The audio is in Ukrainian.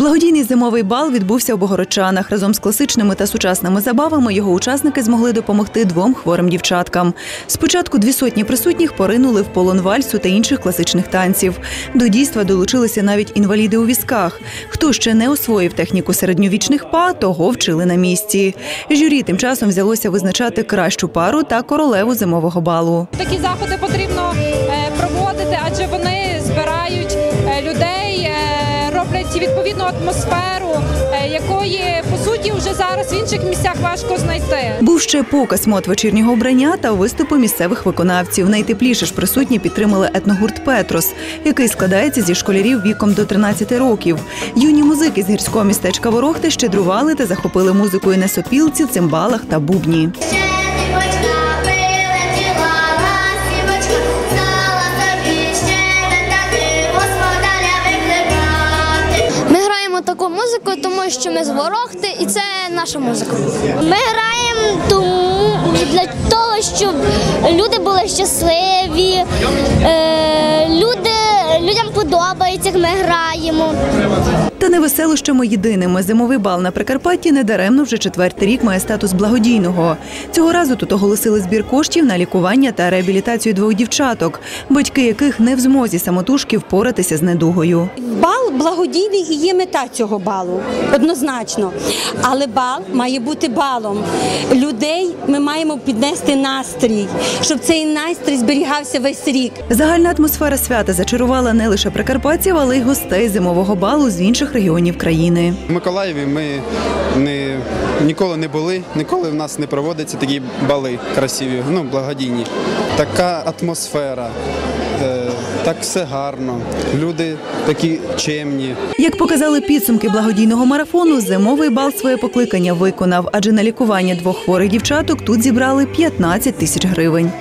Благодійний зимовий бал відбувся у Богородчанах. Разом з класичними та сучасними забавами його учасники змогли допомогти двом хворим дівчаткам. Спочатку дві сотні присутніх поринули в полон вальсу та інших класичних танців. До дійства долучилися навіть інваліди у візках. Хто ще не освоїв техніку середньовічних па, того вчили на місці. Журі тим часом взялося визначати кращу пару та королеву зимового балу. Такі заходи потрібно е, проводити, адже вони роблять відповідну атмосферу, е, якої по суті вже зараз в інших місцях важко знайти. Був ще показ мод вечірнього вбрання та виступи місцевих виконавців. Найтепліше ж присутні підтримали етногурт Петрос, який складається зі школярів віком до 13 років. Юні музики з гірського містечка Ворохти щедрували та захопили музикою на сопілці, цимбалах та бубні. Музику, тому що ми з Ворохти, і це наша музика. Ми граємо тому для того, щоб люди були щасливі, е, люди, подобається, як ми граємо. Та не веселощами єдиними. Зимовий бал на Прикарпатті недаремно вже четвертий рік має статус благодійного. Цього разу тут оголосили збір коштів на лікування та реабілітацію двох дівчаток, батьки яких не в змозі самотужки впоратися з недугою. Бал благодійний і є мета цього балу, однозначно. Але бал має бути балом. Людей ми маємо піднести настрій, щоб цей настрій зберігався весь рік. Загальна атмосфера свята зачарувала не лише прикарпатців, але й гостей зимового балу з інших регіонів країни. В Миколаєві ми не, ніколи не були, ніколи в нас не проводяться такі бали красиві, ну, благодійні. Така атмосфера, е, так все гарно, люди такі чемні. Як показали підсумки благодійного марафону, зимовий бал своє покликання виконав, адже на лікування двох хворих дівчаток тут зібрали 15 тисяч гривень.